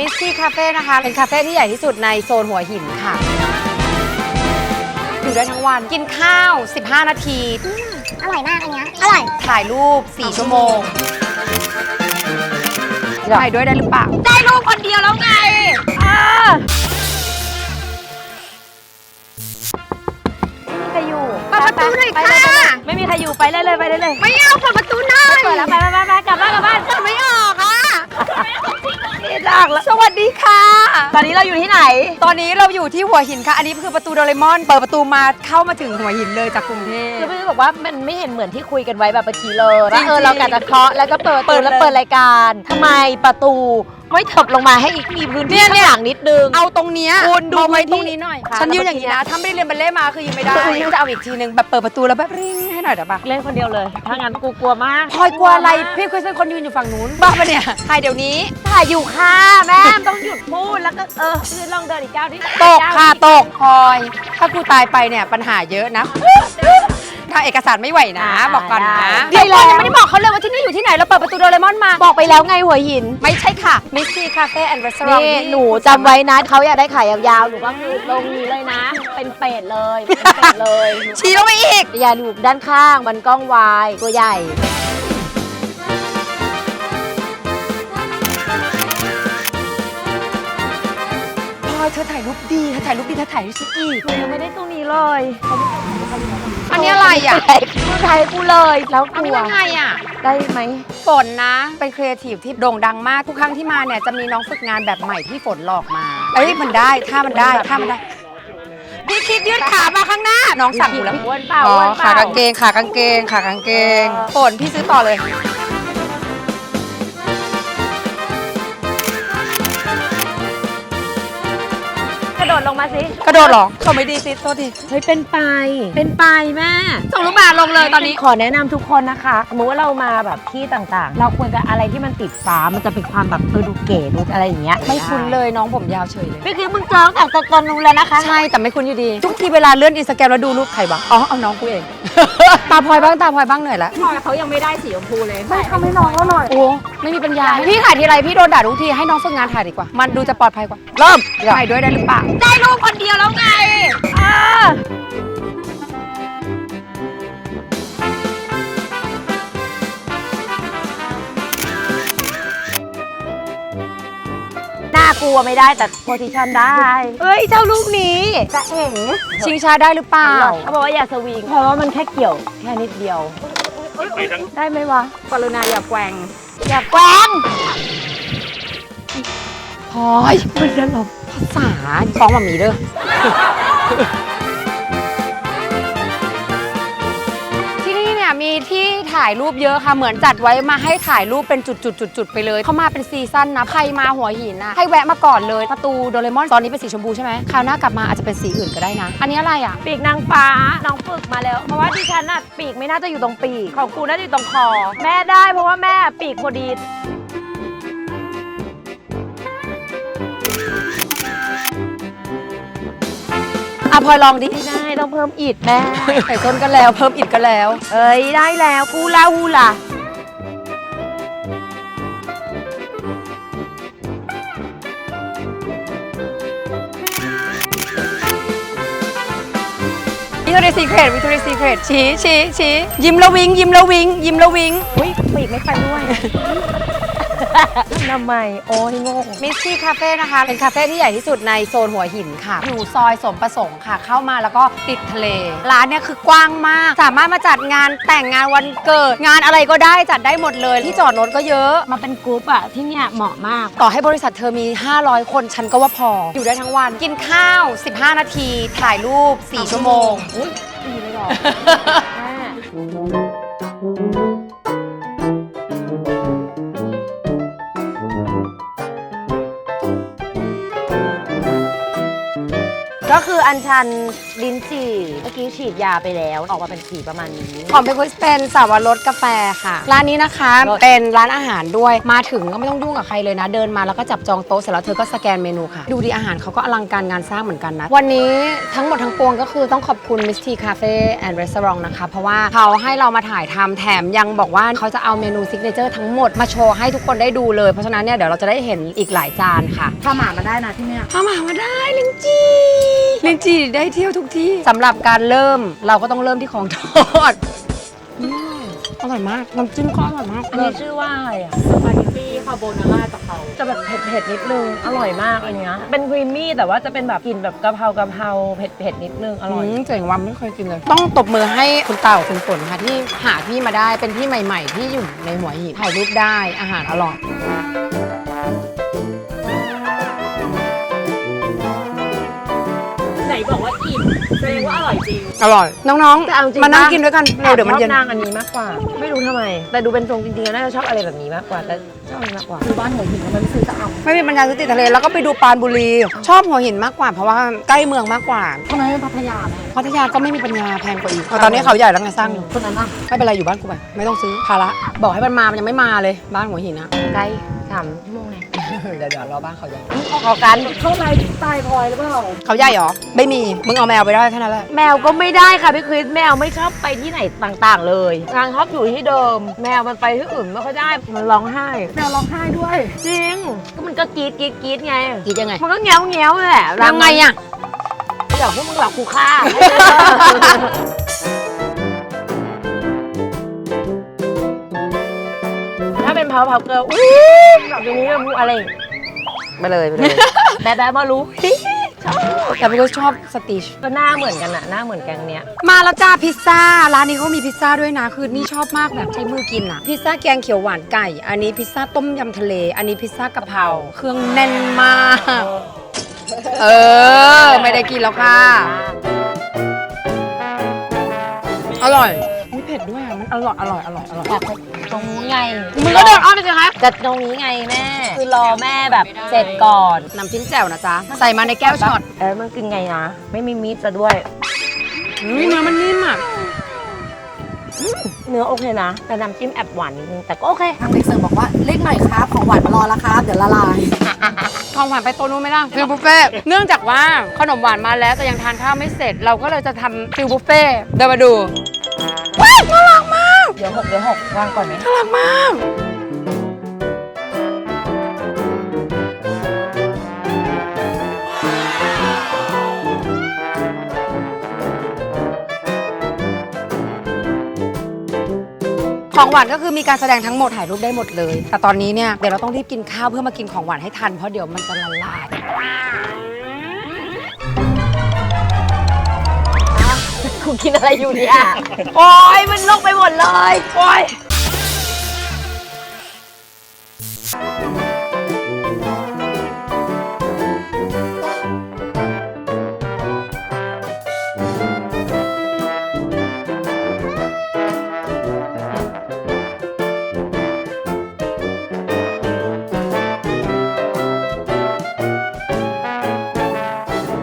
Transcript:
มิสซี่คาเฟ่นะคะ เป็นคาเฟ่ที่ใหญ่ที่สุดในโซนหัวหินค่ะ อยู่ได้ทั้งวันกินข้าว 15 นาที อร่อยมากอันเนี้ยอร่อย ถ่ายรูป 4 ชั่วโมงถ่ายด้วยได้หรือเปล่า ได้รูปคนเดียวแล้วไงใครอยู่เปิดประตูหน่อยไปเลค่ะ ไปเลยไม่มีใครอยู่ไปเลยเลยไปเลยเลยไม่เอาเปิดประตูหน่อยเปิดแล้วไปไปไปไปกลับบ้านกลับบ้านเปิดไม่ออกอะ นี่ลากแล้วสวัสดีค่ะ ตอนนี้เราอยู่ที่ไหน ตอนนี้เราอยู่ที่หัวหินค่ะ อันนี้คือประตูโดเรมอน เปิดประตูมาเข้ามาถึงหัวหินเลยจากกรุงเทพ คือพี่บอกว่ามันไม่เห็นเหมือนที่คุยกันไว้แบบเมื่อกี้เลยจริว่างเออๆเรากะจะเคาะแล้วก็เปิดประเปิตูดแล้วเลยเปิดรายการทำไมประตู ไม่เถิบลงมาให้อีกมีพื้นที่ข้างหลังนิดนึง เอาตรงเนี้ยคุณดูเอาไว้พื้นที่ตรงนี้หน่อยค่ะฉันยืนอย่างนี้นะ ถ้าไม่ได้เรียนบัลเล่ต์มาคือยืนไม่ได้จะเอาอีกทีนึงแบบเปิดประตูแล้วแบบริ้งให้หน่อยได้ปะเล่นคนเดียวเลย ถ้างั้นกูกลัวมากพลอยกลัวอะไร พี่คุยเป็นคนยืนอยู่ฝั่งนู้น บ้าปะเนี่ยถ่ายเดี๋ยวนี้ถ่ายอยู่ค่ะแม่ต้องหยุดพูดแล้วก็เออยืนลองเดินอีกก้าวนิดตกค่ะตกพลอย ถ้ากูตายไปเนี่ยปัญหาเยอะนะ ทางเอกสารไม่ไหวนะ บอกก่อนนะ เดี๋ยวก่อนยังไม่ได้บอกเขาเลยว่าที่นี่อยู่ที่ไหน เราเปิดประตูโดเรมอนมา บอกไปแล้วไงหัวหิน ไม่ใช่ค่ะมิสซี่คาเฟ่แอนด์รีสอร์ทนี่หนูจำไว้นะเขาอยากได้ขายยาวๆ หนูก็คือลงนี้เลยนะ เป็นเป็ดเลย เป็นเป็ดเลยชี้ลงไปอีก อย่าดูด้านข้างมันกล้องวายตัวใหญ่ พลอยเธอถ่ายรูปดีเธอถ่ายรูปดีเธอถ่ายรูปชิคอีกหนูยังไม่ได้ตรงนี้เลย อันนี้อะไรอะมึงถ่ายให้กูเลยแล้วอันกูนี้ยังไงอะ ได้ไหม ฝนนะ เป็นครีเอทีฟที่โด่งดังมากทุกครั้งที่มาเนี่ยจะมีน้องฝึกงานแบบใหม่ที่ฝนหลอกมา เอ้ยมันได้ถ้ามันได้ถ้ามันได้พี่คิดยืดขามาข้างหน้า น้องสั่งอยู่แล้วอ้วนเปล่าอ๋ออ้วนเปขาล่ากางเกงขากางเกงขากางเกงเออฝนพี่ซื้อต่อเลย ระโดดลงมาสิ กระโดดเหรอเขาไม่ดีซิโทษทีเฮ้ยเป็นปลายเป็นปลายแม่ส่งลูกบาศก์ลงเลยตอนนี้ ขอแนะนำทุกคนนะคะ สมมติว่าเรามาแบบที่ต่างๆ เราควรจะอะไรที่มันติดฟ้า มันจะเป็นความแบบเออดูเก๋ดูอะไรอย่างเงี้ยไม่คุ้นเลยน้องผมยาวเฉยเลยพี่คือมึงเจอตั้งแต่ตอนนู้นแล้วนะคะใช่แต่ไม่คุ้นอยู่ดี ทุกทีเวลาเลื่อนอินสตาแกรมแล้วดูรูปใครบ้างอ๋อเอาน้องกูเอง ตาพลอยบ้างตาพลอยบ้างเหนื่อยแล้วพลอยเขายังไม่ได้สีชมพูเลยไม่ทำให้น้องแล้วหน่อยโอ้ไม่มีปัญญาพี่ถ่ายทีไรพี่โดนด่าทุกทีให้น้องฝึกงานถ่ายดีกว่า มันดูจะปลอดภัยกว่าเริ่มถ่ายด้วยได้หรือเปล่าได้รูปคนเดียวแล้วไงน่ากลัวไม่ได้แต่โพซิชันได้เอ้ยเจ้าลูกนี้จะเอ๋ชิงช้าได้หรือเปล่าเขาบอกว่าอย่าสวิงเพราะว่ามันแค่เกี่ยวแค่นิดเดียว ได้ไหมวะกรุณาอย่าแกว่งอย่าแกล้งพลอยมันจะหลบ ภาษาฟ้องมามีเด้อที่นี่เนี่ยมีที่ถ่ายรูปเยอะค่ะ เหมือนจัดไว้มาให้ถ่ายรูปเป็นจุดๆๆ ๆ ไปเลย เขามาเป็นซีซั่นนะ ใครมาหัวหินนะให้แวะมาก่อนเลย ประตูโดเรมอน ตอนนี้เป็นสีชมพูใช่ไหม คราวหน้ากลับมาอาจจะเป็นสีอื่นก็ได้นะ อันนี้อะไรอะ ปีกนางฟ้า น้องฝึกมาแล้ว เพราะว่าดิฉันน่ะปีกไม่น่าจะอยู่ตรงปีก ของกูน่าจะอยู่ตรงคอ แม่ได้เพราะว่าแม่ปีกพอดี พลอยลองดิไม่ได้ต้องเพิ่มอิดแม่ใส่ต้นก็แล้วเพิ่มอิดก็แล้ว เอ้ยได้แล้วกูลาฮูล่ะวิทอเรียซีเครตวิทอเรียซีเครตชี้ชี้ชี้ยิ้มแล้ววิงยิ้มแล้ววิงยิ้มแล้ววิงอุ้ยปีกไม่ไปด้วย ทำไมโอ้ยโง่มิสซี่คาเฟ่นะคะ เป็นคาเฟ่ที่ใหญ่ที่สุดในโซนหัวหินค่ะ อยู่ซอยสมประสงค์ค่ะ เข้ามาแล้วก็ติดทะเล ร้านเนี่ยคือกว้างมาก สามารถมาจัดงานแต่งงานวันเกิด งานอะไรก็ได้จัดได้หมดเลย ที่จอดรถก็เยอะ มาเป็นกรุ๊ปอะที่เนี่ยเหมาะมาก ต่อให้บริษัทเธอมี 500 คนฉันก็ว่าพอ อยู่ได้ทั้งวัน กินข้าว 15 นาที ถ่ายรูป 4 ชั่วโมง อุ้ยดีเลยหรอ ออัญชันลิ้นจี่เมื่อกี้ฉีดยาไปแล้ว ออกมาเป็นสีประมาณนี้ ของเพคุสเป็นสาวรสกาแฟค่ะ ร้านนี้นะคะ รส เป็นร้านอาหารด้วย มาถึงก็ไม่ต้องยุ่งกับใครเลยนะ เดินมาแล้วก็จับจองโต๊ะเสร็จแล้วเธอก็สแกนเมนูค่ะ ดูดีอาหารเขาก็อลังการงานสร้างเหมือนกันนะ วันนี้ทั้งหมดทั้งปวงก็คือต้องขอบคุณ Miss T Cafe and Restaurant นะคะ เพราะว่าเขาให้เรามาถ่ายทำแถมยังบอกว่าเขาจะเอาเมนูซิกเนเจอร์ทั้งหมดมาโชว์ให้ทุกคนได้ดูเลย เพราะฉะนั้นเนี่ยเดี๋ยวเราจะได้เห็นอีกหลายจานค่ะพาหมามาได้นะที่เนี่ยพาหมามาได้ลินจี ลินจีได้เที่ยวทุกที่สำหรับการเริ่มเราก็ต้องเริ่มที่ของทอดอืมอร่อยมากน้ำจิ้มก็อร่อยมากอันนี้ชื่อว่าอะไรอะสปาเกตตี้คาโบนาร่าจากเขาจะแบบเผ็ดๆนิดนึงอร่อยมากอันเนี้ยเป็นครีมมี่แต่ว่าจะเป็นแบบกลิ่นแบบกะเพรากะเพราเผ็ดๆนิดนึงอร่อยมเจ๋งว่ะไม่เคยกินเลย ต้องตบมือให้คุณเต่าคุณฝนค่ะที่หาที่มาได้เป็นที่ใหม่ ๆ ที่อยู่ในหัวหินถ่ายรูปได้อาหารอร่อย อยจริงอร่อย น้องแต่เอาจริงๆมานั่งปะกินด้วยกันเร็วเดี๋ยวมันเย็น ชอบนางอันนี้มากกว่า ไม่ รู้ทำไม แต่ดูเป็นทรงจริงๆน่าจะชอบอะไรแบบนี้มากกว่า แต่ชอบอันนี้มากกว่า คือบ้านหัวหินมันไม่ซื้อจะเอาไม่มีปัญญาซื้อติดทะเลแล้วก็ไปดูปรานบุรี ชอบหัวหินมากกว่า เพราะว่าใกล้เมืองมากกว่าทำไมไม่พัทยาแม่พัทยาก็ไม่มีปัญญาแพงกว่าอีกตอนนี้เขาใหญ่แล้วไงสร้างอยู่คนนั้นอะไม่เป็นไรอยู่บ้านกูไปไม่ต้องซื้อภาระบอกให้มันมามันยังไม่มาเลยบ้านหัวหินอะใกล้สามชั่วโมงเลยเดี๋ยวเดี๋ยวรอบ้านเขาใหญ่ขอกันเข้าไปตายพลอยหรือเปล่าเขาใหญ่เหรอไม่มีมึงเอาแมวไปได้แค่นั้นแหละแมวก็ไม่ได้ค่ะพี่คริสแมวไม่ชอบไปที่ไหนต่างๆ เลยนางชอบอยู่ที่เดิม แมวมันไปที่อื่นไม่ค่อยได้มันร้องไห้ แมวร้องไห้ด้วย จริง ก็มันก็กรีดกรีดกรีดไงคิดยังไงมันก็แง้วแง้วแหละยังไงอะอยากพวกมึงหลับกูฆ่า ถ้าเป็นเผาเผาเกลืออู้แบบนี้แบบอะไรไปเลยไปเลย แบ๊ะแบ๊ะมารู้ ชอบแต่พี่ก็ชอบสติชก็หน้าเหมือนกันอะหน้าเหมือนแกงเนี้ย มาแล้วจ้าพิซซ่า ร้านนี้เขามีพิซซ่าด้วยนะคือนี่ชอบมากแบบใช้มือกินอะพิซซ่าแกงเขียวหวานไก่ อันนี้พิซซ่าต้มยำทะเล อันนี้พิซซ่ากะเพราเครื่องแน่นมาก เออ ไม่ได้กินแล้วค่ะ อร่อย มีเผ็ดด้วยอะมันอร่อยอร่อยอร่อยอร่อยตรงนี้ไงมึงก็เดินอ้อมไปสิคะแต่ตรงนี้ไงแม่ คือรอแม่แบบเสร็จก่อนน้ำจิ้มแจ่วนะจ๊ะ ใส่มาในแก้วช็อตเออมันกินไงนะ ไม่มีมีดซะด้วยอืมเนื้อมันนิ่มอะเนื้อโอเคนะแต่น้ำจิ้มแอบหวานนิดนึงแต่ก็โอเคทางเด็กเสิร์ฟบอกว่าเลขหน่อยครับของหวานมารอแล้วครับเดี๋ยวละลายของหวานไปโตัวนู้นไหมล่ะฟิลบุฟเฟ่ต์เนื่องจากว่าขนมหวานมาแล้วแต่ยังทานข้าวไม่เสร็จ เราก็เลยจะทำฟิลบุฟเฟ่ต์เดินมาดู เดี๋ยวหกเดี๋ยวหกวางก่อนไหมน่ารักมาก ของหวานก็คือมีการแสดงทั้งหมดถ่ายรูปได้หมดเลย แต่ตอนนี้เนี่ยเดี๋ยวเราต้องรีบกินข้าวเพื่อมากินของหวานให้ทันเพราะเดี๋ยวมันจะละลาย กินอะไรอยู่เนี่ย โอ้ยมันลกไปหมดเลย โอ้ย